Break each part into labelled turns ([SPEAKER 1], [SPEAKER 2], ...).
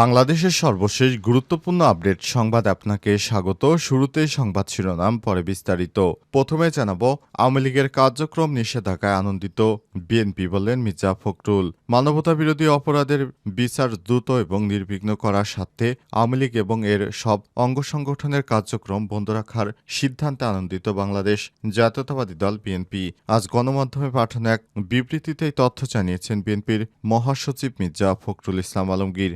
[SPEAKER 1] বাংলাদেশের সর্বশেষ গুরুত্বপূর্ণ আপডেট সংবাদ আপনাকে স্বাগত। শুরুতেই সংবাদ শিরোনাম, পরে বিস্তারিত। প্রথমে জানাব, আওয়ামী লীগের কার্যক্রম নিষেধাজ্ঞায় আনন্দিত। বিএনপি বললেন, মির্জা ফখরুল মানবতা বিরোধী অপরাধের বিচার দ্রুত এবং নির্বিঘ্ন করার স্বার্থে আওয়ামী লীগ এবং এর সব অঙ্গ সংগঠনের কার্যক্রম বন্ধ রাখার সিদ্ধান্তে আনন্দিত বাংলাদেশ জাতীয়তাবাদী দল বিএনপি। আজ গণমাধ্যমে পাঠানো এক বিবৃতিতে তথ্য জানিয়েছেন বিএনপির মহাসচিব মির্জা ফখরুল ইসলাম আলমগীর।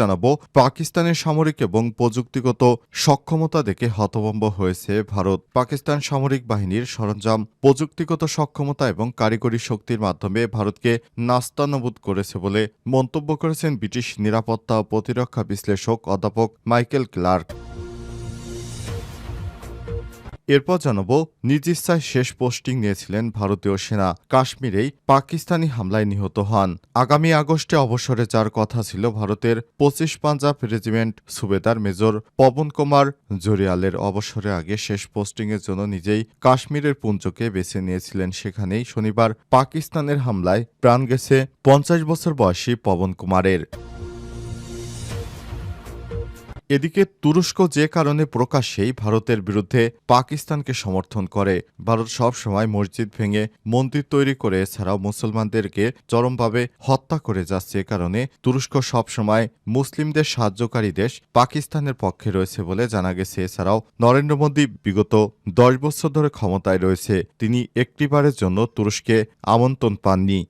[SPEAKER 1] জানাব, পাকিস্তানের সামরিক এবং প্রযুক্তিগত সক্ষমতা দেখে হতভম্ব হয়েছে ভারত। পাকিস্তান সামরিক বাহিনীর সরঞ্জাম, প্রযুক্তিগত সক্ষমতা এবং কারিগরি শক্তির মাধ্যমে ভারতকে নাস্তানবুদ করেছে বলে মন্তব্য করেছেন ব্রিটিশ নিরাপত্তা ও প্রতিরক্ষা বিশ্লেষক অধ্যাপক মাইকেল ক্লার্ক। এরপর জানাব নিজ শেষ পোস্টিং নিয়েছিলেন ভারতীয় সেনা। কাশ্মীরেই পাকিস্তানি হামলায় নিহত হন। আগামী আগস্টে অবসরে যার কথা ছিল ভারতের পঁচিশ পাঞ্জাব রেজিমেন্ট সুবেদার মেজর পবন কুমার জরিয়ালের। অবসরের আগে শেষ পোস্টিংয়ের জন্য নিজেই কাশ্মীরের পুঞ্জকে বেছে নিয়েছিলেন। সেখানেই শনিবার পাকিস্তানের হামলায় প্রাণ গেছে পঞ্চাশ বছর বয়সী পবন কুমারের। এদিকে তুরস্ক যে কারণে প্রকাশ্যেই ভারতের বিরুদ্ধে পাকিস্তানকে সমর্থন করে, ভারত সব সময় মসজিদ ভেঙে মন্দির তৈরি করে, এছাড়াও মুসলমানদেরকে চরমভাবে হত্যা করে যাচ্ছে কারণে তুরস্ক সব সময় মুসলিমদের সাহায্যকারী দেশ পাকিস্তানের পক্ষে রয়েছে বলে জানা গেছে। এছাড়াও নরেন্দ্র মোদী বিগত দশ বছর ধরে ক্ষমতায় রয়েছে। তিনি একটিবারের জন্য তুরস্কে আমন্ত্রণ পাননি।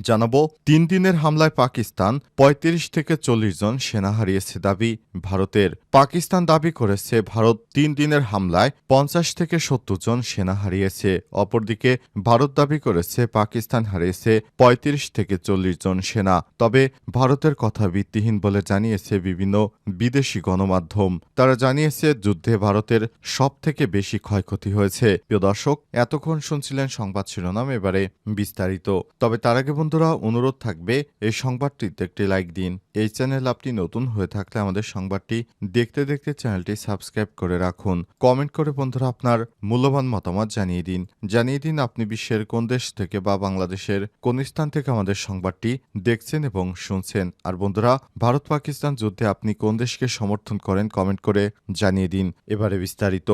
[SPEAKER 1] জানাব, তিন দিনের হামলায় পাকিস্তান ৩৫ থেকে চল্লিশ জন সেনা হারিয়েছে দাবি ভারতের। পাকিস্তান দাবি করেছে, ভারত তিন দিনের হামলায় পঞ্চাশ থেকে সত্তর জন সেনা হারিয়েছে। অপরদিকে, ভারত দাবি করেছে, পাকিস্তান হারিয়েছে ৩৫ থেকে চল্লিশ জন সেনা। তবে ভারতের কথা ভিত্তিহীন বলে জানিয়েছে বিভিন্ন বিদেশি গণমাধ্যম। তারা জানিয়েছে, যুদ্ধে ভারতের সব থেকে বেশি ক্ষয়ক্ষতি হয়েছে। প্রিয় দর্শক, এতক্ষণ শুনছিলেন সংবাদ শিরোনাম, এবারে বিস্তারিত। তবে তার আগে বন্ধুরা অনুরোধ থাকবে এই সংবাদটিতে একটি লাইক দিন। এই চ্যানেল আপনি নতুন হয়ে থাকলে আমাদের সংবাদটি দেখতে দেখতে চ্যানেলটি সাবস্ক্রাইব করে রাখুন। কমেন্ট করে বন্ধুরা আপনার মূল্যবান মতামত জানিয়ে দিন। জানিয়ে দিন আপনি বিশ্বের কোন দেশ থেকে বা বাংলাদেশের কোন স্থান থেকে আমাদের সংবাদটি দেখছেন এবং শুনছেন। আর বন্ধুরা, ভারত পাকিস্তান যুদ্ধে আপনি কোন দেশকে সমর্থন করেন কমেন্ট করে জানিয়ে দিন। এবারে বিস্তারিত।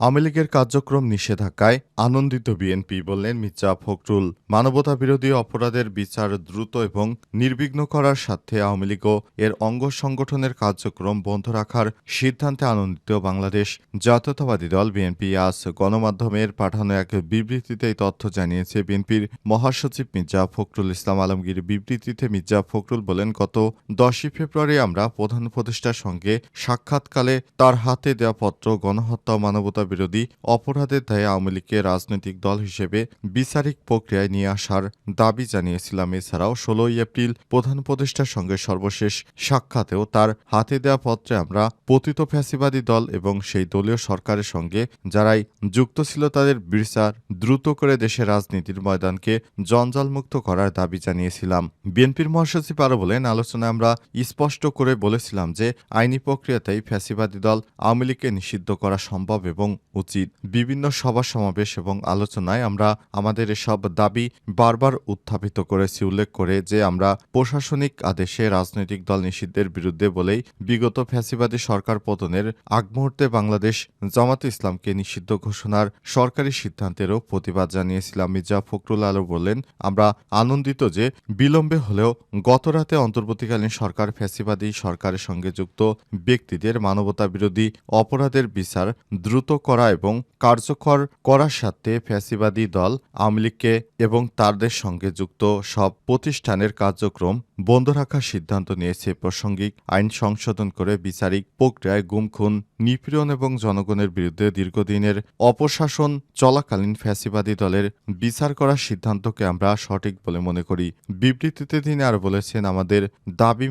[SPEAKER 1] আওয়ামী লীগের কার্যক্রম নিষেধাজ্ঞায় আনন্দিত বিএনপি বললেন মির্জা ফখরুল। মানবতা বিরোধী অপরাধের বিচার দ্রুত এবং নির্বিঘ্ন করার স্বার্থে আওয়ামী লীগ এর অঙ্গ সংগঠনের কার্যক্রম বন্ধ রাখার সিদ্ধান্তে আনন্দিত বাংলাদেশ। জাতীয়তাবাদী দল বিএনপি আজ গণমাধ্যমের পাঠানো এক বিবৃতিতে এই তথ্য জানিয়েছে বিএনপির মহাসচিব মির্জা ফখরুল ইসলাম আলমগীর। বিবৃতিতে মির্জা ফখরুল বলেন, গত দশই ফেব্রুয়ারি আমরা প্রধান উপদেষ্টার সঙ্গে সাক্ষাৎকালে তার হাতে দেওয়া পত্র গণহত্যা মানবতা বিরোধী অপরাধের দায়ে আওয়ামী লীগকে রাজনৈতিক দল হিসেবে বিচারিক প্রক্রিয়ায় নিয়ে আসার দাবি জানিয়েছিলাম। এছাড়াও ষোলোই এপ্রিল প্রধান উপদেষ্টার সঙ্গে সর্বশেষ সাক্ষাতেও তার হাতে দেওয়া পত্রে আমরা পতিত ফ্যাসিবাদী দল এবং সেই দলীয় সরকারের সঙ্গে যারাই যুক্ত ছিল তাদের বিচার দ্রুত করে দেশের রাজনীতির ময়দানকে জঞ্জালমুক্ত করার দাবি জানিয়েছিলাম। বিএনপির মহাসচিব আরও বলেন, আলোচনায় আমরা স্পষ্ট করে বলেছিলাম যে আইনি প্রক্রিয়াতেই ফ্যাসিবাদী দল আওয়ামী লীগকে নিষিদ্ধ করা সম্ভব এবং উচিত। বিভিন্ন সভা সমাবেশ এবং আলোচনায় আমরা আমাদের এসব দাবি বারবার উত্থাপিত করেছি, উল্লেখ করে যে আমরা প্রশাসনিক আদেশে রাজনৈতিক দল নিষিদ্ধের বিরুদ্ধে বলেই বিগত ফ্যাসিবাদী সরকার পতনের আগ মুহূর্তে বাংলাদেশ জামাত ইসলামকে নিষিদ্ধ ঘোষণার সরকারি সিদ্ধান্তেরও প্রতিবাদ জানিয়েছিলাম। মির্জা ফখরুল আলো বললেন, আমরা আনন্দিত যে বিলম্বে হলেও গতরাতে অন্তর্বর্তীকালীন সরকার ফ্যাসিবাদী সরকারের সঙ্গে যুক্ত ব্যক্তিদের মানবতা বিরোধী অপরাধের বিচার দ্রুত করা এবং কার্যকর করার সাথে ফ্যাসিবাদী দল, আওয়ামী লীগকে এবং তাদের সঙ্গে যুক্ত সব প্রতিষ্ঠানের কার্যক্রম বন্ধ রাখার সিদ্ধান্ত নিয়েছে প্রাসঙ্গিক আইন সংশোধন করে বিচারিক প্রক্রিয়ায় গুম খুন নিপীড়ন এবং জনগণের বিরুদ্ধে দীর্ঘদিনের অপশাসন চলাকালীন ফ্যাসিবাদী দলের বিচার করার সিদ্ধান্তকে আমরা সঠিক বলে মনে করি। বিবৃতিতে তিনি আর বলেছেন, আমাদের দাবি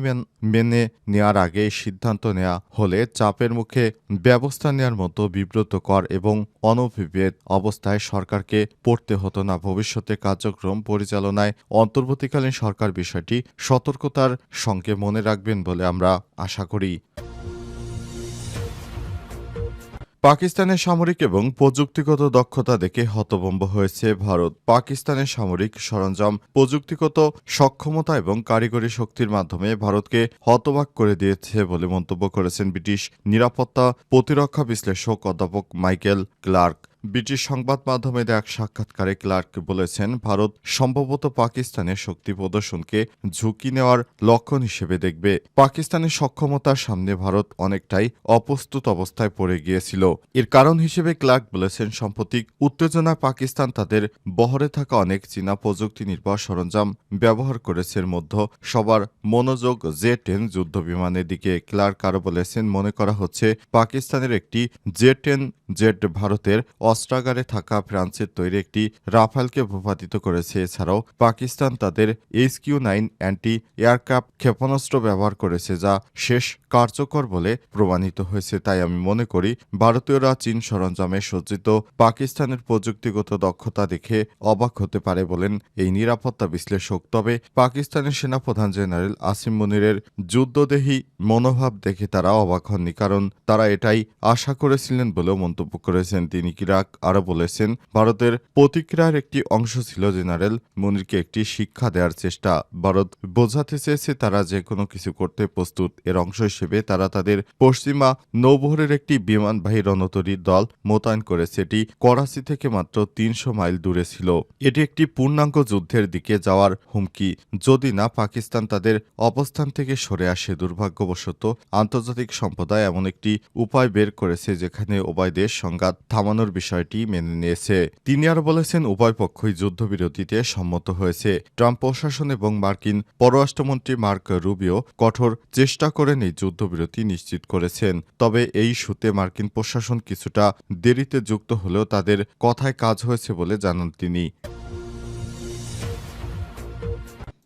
[SPEAKER 1] মেনে নেওয়ার আগে সিদ্ধান্ত নেওয়া হলে চাপের মুখে ব্যবস্থা নেওয়ার মতো বিব্রত কর এবং অনভিভেদ অবস্থায় সরকারকে পড়তে হতো না। ভবিষ্যতে কার্যক্রম পরিচালনায় অন্তর্বর্তীকালীন সরকার বিষয়টি সতর্কতার সঙ্গে মনে রাখবেন বলে আমরা আশা করি। পাকিস্তানের সামরিক এবং প্রযুক্তিগত দক্ষতা দেখে হতভম্ব হয়েছে ভারত। পাকিস্তানের সামরিক সরঞ্জাম, প্রযুক্তিগত সক্ষমতা এবং কারিগরি শক্তির মাধ্যমে ভারতকে হতবাক করে দিয়েছে বলে মন্তব্য করেছেন ব্রিটিশ নিরাপত্তা প্রতিরক্ষা বিশ্লেষক অধ্যাপক মাইকেল ক্লার্ক। ব্রিটিশ সংবাদ মাধ্যমে এক সাক্ষাৎকারে ক্লার্ক বলেছেন, ভারত সম্ভবত পাকিস্তানের শক্তি প্রদর্শনকে ঝুঁকি নেওয়ার লক্ষণ হিসেবে দেখবে। পাকিস্তানের সক্ষমতার সামনে ভারত অনেকটাই অপ্রস্তুত অবস্থায় পড়ে গিয়েছিল। এর কারণ হিসেবে ক্লার্ক বলেছেন, সাম্প্রতিক উত্তেজনায় পাকিস্তান তাদের বহরে থাকা অনেক চীনা প্রযুক্তি নির্ভর সরঞ্জাম ব্যবহার করেছে। এর মধ্যে সবার মনোযোগ জে টেন যুদ্ধ বিমানের দিকে। ক্লার্ক আরও বলেছেন, মনে করা হচ্ছে, পাকিস্তানের একটি জে টেন জেট ভারতের অস্ত্রাগারে থাকা ফ্রান্সের তৈরি একটি রাফালকে ভূপাতিত করেছে। এছাড়াও পাকিস্তান তাদের H Q nine anti aircraft ক্ষেপণাস্ত্র ব্যবহার করেছে, যা শেষ কার্যকর বলে প্রমাণিত হয়েছে। তাই আমি মনে করি, ভারতীয়রা চীন সরঞ্জামে সজ্জিত পাকিস্তানের প্রযুক্তিগত দক্ষতা দেখে অবাক হতে পারে বলেন এই নিরাপত্তা বিশ্লেষক। তবে পাকিস্তানের সেনাপ্রধান জেনারেল আসিম মুনিরের যুদ্ধদেহী মনোভাব দেখে তারা অবাক হননি, কারণ তারা এটাই আশা করেছিলেন বলেও মন্তব্য করেছেন। তিনি কিরাক আরও বলেছেন, ভারতের প্রতিক্রিয়ার একটি অংশ ছিল জেনারেল মুনিরকে একটি শিক্ষা দেওয়ার চেষ্টা। ভারত বোঝাতে চেয়েছে তারা যে কোনো কিছু করতে প্রস্তুত। এর অংশ হিসেবে তারা তাদের পশ্চিমা নৌবহরের একটি বিমানবাহী রণতরীর দল মোতায়েন করেছে এটি করাচি থেকে মাত্র তিনশো মাইল দূরে ছিল। এটি একটি পূর্ণাঙ্গ যুদ্ধের দিকে যাওয়ার হুমকি। যদি না, পাকিস্তান তাদের অবস্থান থেকে সরে আসে। দুর্ভাগ্যবশত, আন্তর্জাতিক সম্প্রদায় এমন একটি উপায় বের করেছে যেখানে উভয় দেশ সংঘাত থামানোর বিষয়টি মেনে নিয়েছে। তিনি আরও বলেছেন, উভয় পক্ষই যুদ্ধবিরতিতে সম্মত হয়েছে। ট্রাম্প প্রশাসন এবং মার্কিন পররাষ্ট্রমন্ত্রী মার্ক রুবিও কঠোর চেষ্টা করেন এই যুদ্ধবিরতি নিশ্চিত করেছেন। তবে এই ইস্যুতে মার্কিন প্রশাসন কিছুটা দেরিতে যুক্ত হলেও তাদের কথায় কাজ হয়েছে বলে জানান তিনি।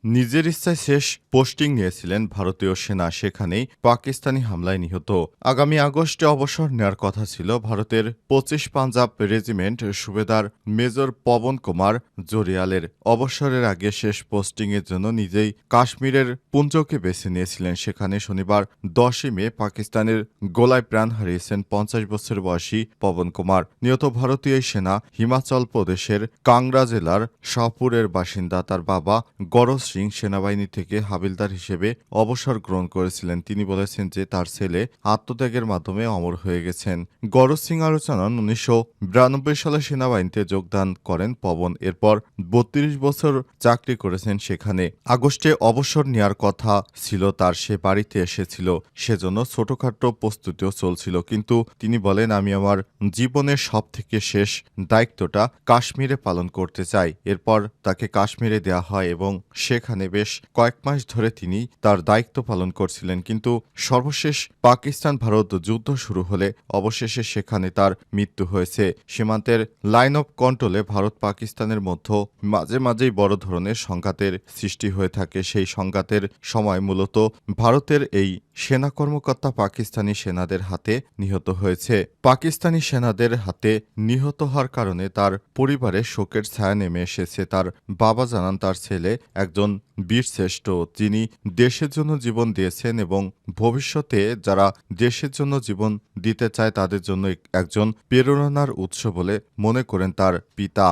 [SPEAKER 1] নিজের ইচ্ছায় শেষ পোস্টিং নিয়েছিলেন ভারতীয় সেনা সেখানেই পাকিস্তানি হামলায় নিহত। আগামী আগস্টে অবসর নেওয়ার কথা ছিল ভারতের পঁচিশ পাঞ্জাব রেজিমেন্ট সুবেদার মেজর পবন কুমার জরিয়ালের। অবসরের আগে শেষ পোস্টিংয়ের জন্য নিজেই কাশ্মীরের পুঞ্জকে বেছে নিয়েছিলেন। সেখানে শনিবার দশই মে পাকিস্তানের গোলায় প্রাণ হারিয়েছেন পঞ্চাশ বছর বয়সী পবন কুমার। নিহত ভারতীয় সেনা হিমাচল প্রদেশের কাংড়া জেলার শাহপুরের বাসিন্দা। তার বাবা গরজ সিং সেনাবাহিনী থেকে হাবিলদার হিসেবে অবসর গ্রহণ করেছিলেন। তিনি বলেছেন যে তার ছেলে আত্মত্যাগের মাধ্যমে অমর হয়ে গেছেন। গরজ সিং আরও জানান উনিশশো বিরানব্বই সালে সেনাবাহিনীতে যোগদান করেন পবন। এরপর বত্রিশ বছর চাকরি করেছেন সেখানে। আগস্টে অবসর নেওয়ার কথা ছিল, তার সে বাড়িতে এসেছিল। সেজন্য ছোটখাটো প্রস্তুতিও চলছিল। কিন্তু তিনি বলেন, আমি আমার জীবনের সব থেকে শেষ দায়িত্বটা কাশ্মীরে পালন করতে চাই। এরপর তাকে কাশ্মীরে দেয়া হয় এবং সেখানে বেশ কয়েক মাস ধরে তিনি তার দায়িত্ব পালন করছিলেন। কিন্তু সর্বশেষ পাকিস্তান ভারত যুদ্ধ শুরু হলে অবশেষে সেখানে তার মৃত্যু হয়েছে। সীমান্তের লাইন অফ কন্ট্রোলে ভারত পাকিস্তানের মধ্যে মাঝে মাঝেই বড় ধরনের সংঘাতের সৃষ্টি হয়ে থাকে। সেই সংঘাতের সময় মূলত ভারতের এই সেনা কর্মকর্তা পাকিস্তানি সেনাদের হাতে নিহত হয়েছে। পাকিস্তানি সেনাদের হাতে নিহত হওয়ার কারণে তার পরিবারে শোকের ছায়া নেমে এসেছে। তার বাবা জানান, তার ছেলে একজন বীরশ্রেষ্ঠ যিনি দেশের জন্য জীবন দিয়েছেন এবং ভবিষ্যতে যারা দেশের জন্য জীবন দিতে চায় তাদের জন্য একজন প্রেরণার উৎস বলে মনে করেন তার পিতা।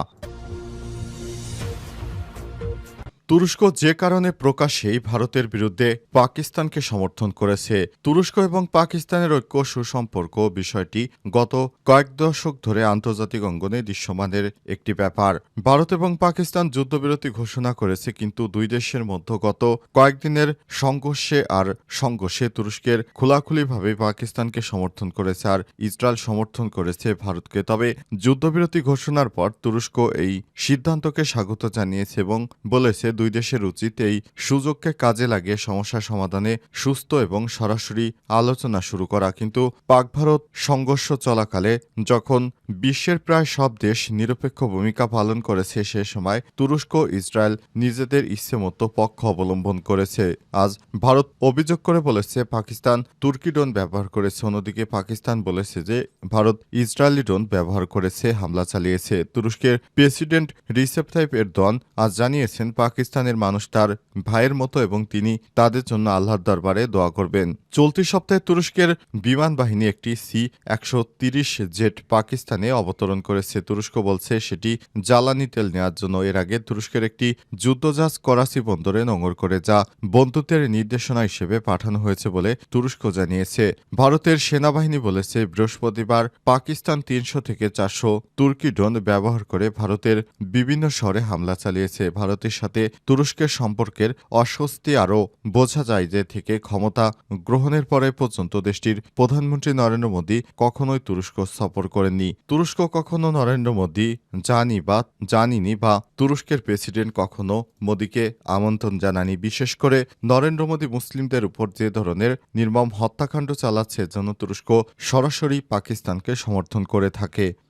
[SPEAKER 1] তুরস্ক যে কারণে প্রকাশ্যেই ভারতের বিরুদ্ধে পাকিস্তানকে সমর্থন করেছে। তুরস্ক এবং পাকিস্তানের ঐক্য সুসম্পর্ক বিষয়টি গত কয়েক দশক ধরে আন্তর্জাতিক অঙ্গনে দৃশ্যমানের একটি ব্যাপার। ভারত এবং পাকিস্তান যুদ্ধবিরতি ঘোষণা করেছে, কিন্তু দুই দেশের মধ্যে গত কয়েকদিনের সংঘর্ষে আর সংঘর্ষে তুরস্কের খোলাখুলিভাবে পাকিস্তানকে সমর্থন করেছে আর ইসরায়েল সমর্থন করেছে ভারতকে। তবে যুদ্ধবিরতি ঘোষণার পর তুরস্ক এই সিদ্ধান্তকে স্বাগত জানিয়েছে এবং বলেছে দুই দেশের উচিত এই সুযোগকে কাজে লাগিয়ে সমস্যা সমাধানে সুস্থ এবং সরাসরি আলোচনা শুরু করা। কিন্তু পাক ভারত সংঘর্ষ চলাকালে যখন বিশ্বের প্রায় সব দেশ নিরপেক্ষ ভূমিকা পালন করেছে, সে সময় তুরস্ক, ইসরায়েল নিজেদের ইচ্ছেমতো পক্ষ অবলম্বন করেছে। আজ ভারত অভিযোগ করে বলেছে, পাকিস্তান তুর্কি ড্রোন ব্যবহার করেছে। অন্যদিকে পাকিস্তান বলেছে যে, ভারত ইসরায়েলি ড্রোন ব্যবহার করেছে, হামলা চালিয়েছে। তুরস্কের প্রেসিডেন্ট রিসেপ তাইপ এরদোয়ান আজ জানিয়েছেন পাকিস্তানের মানুষ তার ভাইয়ের মতো এবং তিনি তাদের জন্য আল্লাহর দরবারে দোয়া করবেন। চলতি সপ্তাহে তুরস্কের বিমান বাহিনী একটি সি একশো জেট পাকিস্তানে অবতরণ করেছে। তুরস্ক বলছে সেটি জ্বালানি তেল নেওয়ার জন্য। এর আগে তুরস্কের একটি যুদ্ধজাহাজ করাচি বন্দরে নোঙর করে, যা বন্ধুত্বের নির্দেশনা হিসেবে পাঠানো হয়েছে বলে তুরস্ক জানিয়েছে। ভারতের সেনাবাহিনী বলেছে, বৃহস্পতিবার পাকিস্তান তিনশো থেকে চারশো তুর্কি ড্রোন ব্যবহার করে ভারতের বিভিন্ন শহরে হামলা চালিয়েছে। ভারতের সাথে তুরস্কের সম্পর্কের অস্বস্তি আরও বোঝা যায় যে থেকে ক্ষমতা গ্রহণের পরে পর্যন্ত দেশটির প্রধানমন্ত্রী নরেন্দ্র মোদী কখনোই তুরস্ক সফর করেননি। তুরস্ক কখনো নরেন্দ্র মোদী জানি বা জানিনি বা তুরস্কের প্রেসিডেন্ট কখনো মোদীকে আমন্ত্রণ জানানি বিশেষ করে নরেন্দ্র মোদী মুসলিমদের উপর যে ধরনের নির্মম হত্যাকাণ্ড চালাচ্ছে, যেন তুরস্ক সরাসরি পাকিস্তানকে সমর্থন করে থাকে।